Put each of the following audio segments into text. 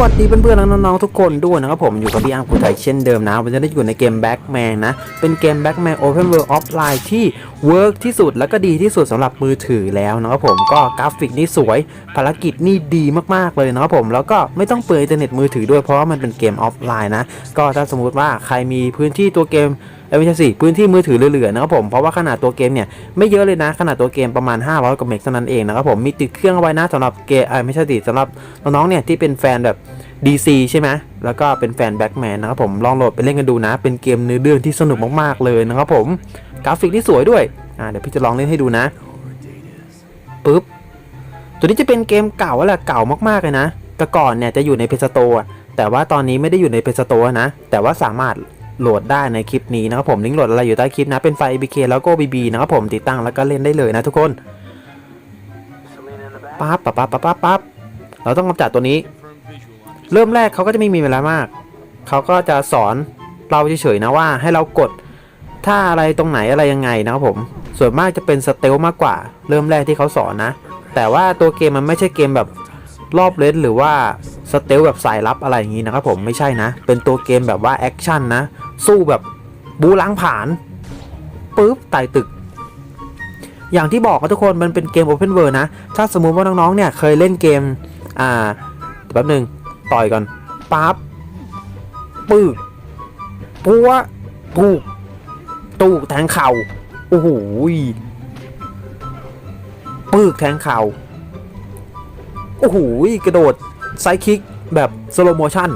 วัสดีเพื่อนๆและน้องๆทุกคนด้วยนะครับผมอยู่กับพี่อาร์มคุณไทยเช่นเดิมนะวันนี้ได้อยู่ในเกม Backman นะ เป็นเกม Backman Open World Offline ที่ เวิร์กที่สุดแล้วก็ดีที่สุดสำหรับมือถือแล้วนะครับผมก็กราฟิกนี่สวย ภารกิจนี่ดีมากๆเลยนะครับผมแล้วก็ไม่ต้องเปิดอินเทอร์เน็ตมือถือด้วยเพราะว่ามันเป็นเกมออฟไลน์นะ ก็ถ้าสมมุติว่าใครมีพื้นที่ตัวเกมเอ้ยไม่ใช่สิพื้นที่มือถือเหลือๆนะครับผมเพราะว่าขนาดตัวเกมเนี่ยไม่เยอะเลยนะขนาดตัวเกมประมาณ 500กว่าเมกเท่านั้นเองนะครับผมมีติดเครื่องเอาไว้นะสำหรับเกมเอ้ยไม่ใช่ติดสำหรับน้องๆเนี่ยที่เป็นแฟนแบบ DC ใช่ไหมแล้วก็เป็นแฟนแบ็กแมนนะครับผมลองโหลดไปเล่นกันดูนะ เป็นเกมเนื้อเรื่องที่สนุกมากๆเลยนะครับผม กราฟิกที่สวยด้วยอ่าเดี๋ยวพี่จะลองเล่นให้ดูนะปึ๊บตัวนี้จะเป็นเกมเก่าแล้วแหละเก่ามากๆเลยนะแต่ก่อนเนี่ยจะอยู่ในเพจสโตร์แต่ว่าตอนนี้ไม่ได้อยู่ในเพจสโตร์นะ แต่ว่าสามารถโหลดได้ในคลิปนี้นะครับผมลิงก์โหลดอะไรอยู่ใต้คลิปนะเป็นไฟ ABK แล้วก็ BB นะครับผมติดตั้งแล้วก็เล่นได้เลยนะทุกคนปั๊บปั๊บปั๊บปั๊บปั๊บปั๊บเราต้องกำจัดตัวนี้ เริ่มแรกเขาก็จะไม่มีเวลามาก เขาก็จะสอนเราเฉยๆนะว่าให้เรากด ท่าอะไรตรงไหนอะไรยังไงนะครับผม ส่วนมากจะเป็นสเตลมากกว่า เริ่มแรกที่เขาสอนนะ แต่ว่าตัวเกมมันไม่ใช่เกมแบบรอบเลนหรือว่าสเตลแบบสายลับอะไรอย่างนี้นะครับผมไม่ใช่นะ เป็นตัวเกมแบบว่าแอคชั่นนะ สู้แบบบูล้างผาญปุ๊บไต่ตึก อย่างที่บอกครับทุกคนมันเป็นเกม Open World นะ ถ้าสมมุติว่าน้องๆเนี่ยเคยเล่นเกม อ่าแป๊บหนึ่งต่อยก่อนปั๊บปื้อปัวปูก ตูกแทงเข่าโอ้โหปึกแทงเข่าโอ้โหกระโดดไซคิกแบบสโลโมชั่น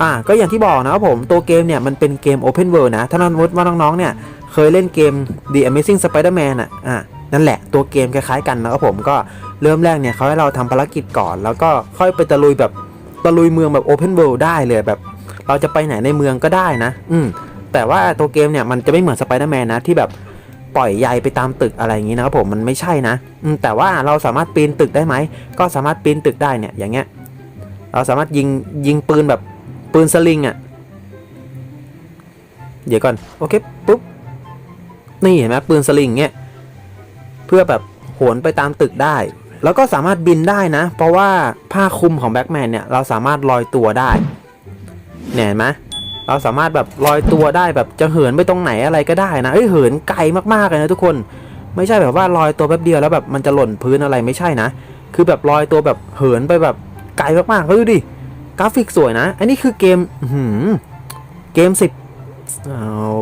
อ่าก็อย่างที่บอกนะครับผมตัวเกมเนี่ยมันเป็นเกม Open World นะ ถ้าน้องว่าน้องๆเนี่ยเคยเล่นเกม The Amazing Spider-Man อะอ่านั่นแหละตัวเกมคล้ายๆกันนะครับผมก็เริ่มแรกเนี่ยเขาให้เราทำภารกิจก่อน แล้วก็ค่อยไปตะลุยแบบตะลุยเมืองแบบ Open World ได้เลยแบบ เราจะไปไหนในเมืองก็ได้นะ อืม แต่ว่าตัวเกมเนี่ยมันจะไม่เหมือน Spider-Man นนะที่แบบปล่อยใยไปตามตึกอะไรอย่างนี้นะครับผมมันไม่ใช่นะแต่ว่าเราสามารถปีนตึกได้ไหมก็สามารถปีนตึกได้เนี่ยอย่างเงี้ยเราสามารถยิงยิงปืนแบบปืนสลิงอะ่ะเดี๋ยวก่อนโอเคปุ๊บนี่เห็นไหมปืนสลิงเงี้ยเพื่อแบบโหนไปตามตึกได้ แล้วก็สามารถบินได้นะ เพราะว่าผ้าคลุมของแบ็กแมนเนี่ยเราสามารถลอยตัวได้เนี่ยเห็นไหม เราสามารถแบบลอยตัวได้แบบจะเหินไปตรงไหนอะไรก็ได้นะเอ้ยเหินไกลมากๆเลยนะทุกคน ไม่ใช่แบบว่าลอยตัวแป๊บเดียวแล้วแบบมันจะหล่นพื้นอะไรไม่ใช่นะ คือแบบลอยตัวแบบเหินไปแบบไกลมากๆเฮ้ยดูดิกราฟิกสวยนะ อันนี้คือเกมหือเกมสิบ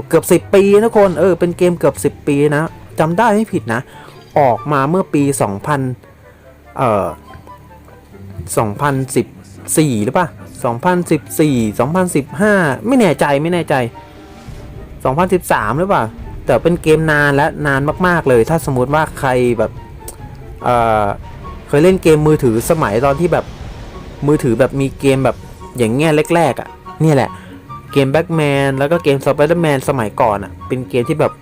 เกือบสิบปีนะทุกคนเออเป็นเกมเกือบสิบปีนะจำได้ไม่ผิดนะ ออกมาเมื่อปี 2000เอ่อ2014 หรือปะ 2014 2015 ไม่แน่ใจไม่แน่ใจ 2013 หรือเปล่า แต่เป็นเกมนานและนานมาก ๆ เลย ถ้าสมมุติว่าใครแบบเเคยเล่นเกมมือถือสมัยตอนที่แบบมือถือแบบมีเกมแบบอย่างเงี้ยแรกๆอะ่ะนี่แหละ เกมแบ็กแมนแล้วก็เกมสไปเดอร์แมนสมัยก่อนอะ่ะ เป็นเกมที่แบบ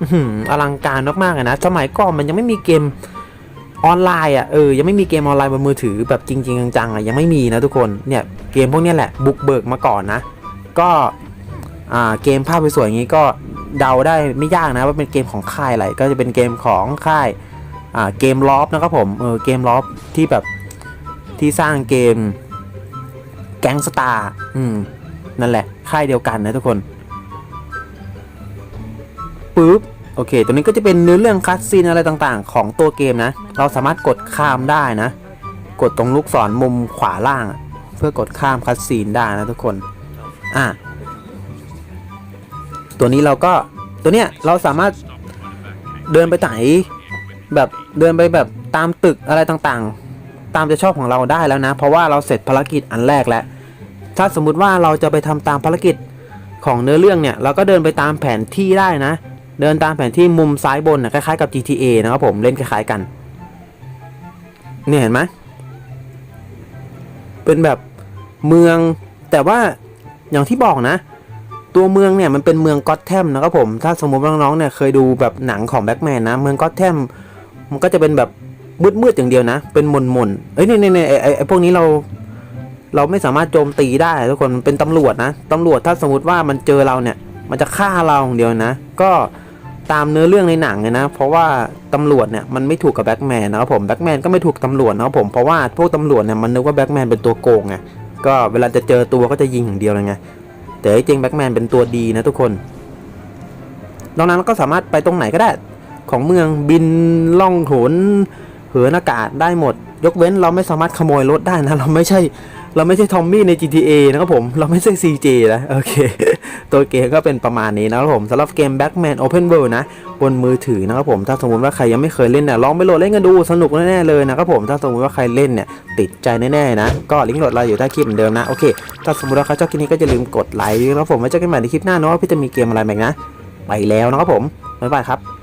อื้อหืออลังการมากๆเลยนะ สมัยก่อนมันยังไม่มีเกมออนไลน์อะเออยังไม่มีเกมออนไลน์บนมือถือแบบจริง ๆ จังๆอะยังไม่มีนะทุกคนเนี่ย เกมพวกนี้แหละบุกเบิกมาก่อนนะ ก็เกมภาพสวยๆอย่างงี้ก็เดาได้ไม่ยากนะว่าเป็นเกมของค่ายอะไรก็จะเป็นเกมของค่ายเกมลอฟนะครับผมเออเกมลอฟที่แบบที่สร้างเกมแก๊งสตาร์อืมนั่นแหละค่ายเดียวกันนะทุกคนปุ๊บโอเค ตัวนี้ก็จะเป็นเนื้อเรื่องคัสซีนอะไรต่างๆ ของตัวเกมนะ เราสามารถกดข้ามได้นะ กดตรงลูกศรมุมขวาล่าง พื่อกดข้ามคัสซีนได้นะทุกคน อะ ตัวนี้เราก็ตัวเนี้ยเราสามารถเดินไปไหนแบบเดินไปแบบตามตึกอะไรต่างๆ ตามใจชอบของเราได้แล้วนะ เพราะว่าเราเสร็จภารกิจอันแรกแล้ว ถ้าสมมุติว่าเราจะไปทำตามภารกิจของเนื้อเรื่องเนี่ย เราก็เดินไปตามแผนที่ได้นะ เดินตามแผนที่มุมซ้ายบนนะคล้ายๆกับ GTA นะครับผมเล่นคล้ายๆกันเนี่ยเห็นไหมเป็นแบบ เมือง แต่ว่าอย่างที่บอกนะ ตัวเมืองเนี่ยมันเป็นเมืองก็อตแทมนะครับผม ถ้าสมมติว่าน้องๆเนี่ยเคยดูแบบหนังของแบ็กแมนนะ เมืองก็อตแทมมันก็จะเป็นแบบมืดๆอย่างเดียวนะ เป็นหม่นเอ้ยเนี่ยเนี่ยไอ้ไอ้ไอ้พวกนี้เราเราไม่สามารถโจมตีได้ทุกคนมันเป็นตำรวจนะตำรวจถ้าสมมติว่ามันเจอเราเนี่ย มันจะฆ่าเราอย่างเดียวนะ ก็ตามเนื้อเรื่องในหนังเลยนะ เพราะว่าตำรวจเนี่ยมันไม่ถูกกับแบ็กแมนนะครับผมแบ็กแมนก็ไม่ถูกตำรวจนะครับผมเพราะว่าพวกตำรวจเนี่ยมันนึกว่าแบ็กแมนเป็นตัวโกงไง ก็เวลาจะเจอตัวก็จะยิงอย่างเดียวเลยไง แต่จริงแบ็กแมนเป็นตัวดีนะทุกคนนอกนั้นก็สามารถไปตรงไหนก็ได้ ของเมืองบินล่องโหนเหินอากาศได้หมด ยกเว้นเราไม่สามารถขโมยรถได้นะ เราไม่ใช่ เราไม่ใช่ทอมมี่ใน GTA นะครับผม เราไม่ใช่ CJ นะโอเค ตัวเกมก็เป็นประมาณนี้นะครับผมสำหรับเกม Backman Open World นะบนมือถือนะครับผมถ้าสมมติว่าใครยังไม่เคยเล่นเนี่ยลองไปโหลดเล่นกันดูสนุกแน่ๆเลยนะครับผมถ้าสมมติว่าใครเล่นเนี่ยติดใจแน่ๆนะ ก็ลิงก์โหลดเราอยู่ใต้คลิปเหมือนเดิมนะโอเคถ้าสมมติว่าใครชอบคลิปนี้ก็อย่าลืมกดไลค์นะครับผมไว้เจอกันใหม่ในคลิปหน้าเนาะว่าพี่จะมีเกมอะไรมาอีกนะไปแล้วนะครับผมบ๊ายบายครับ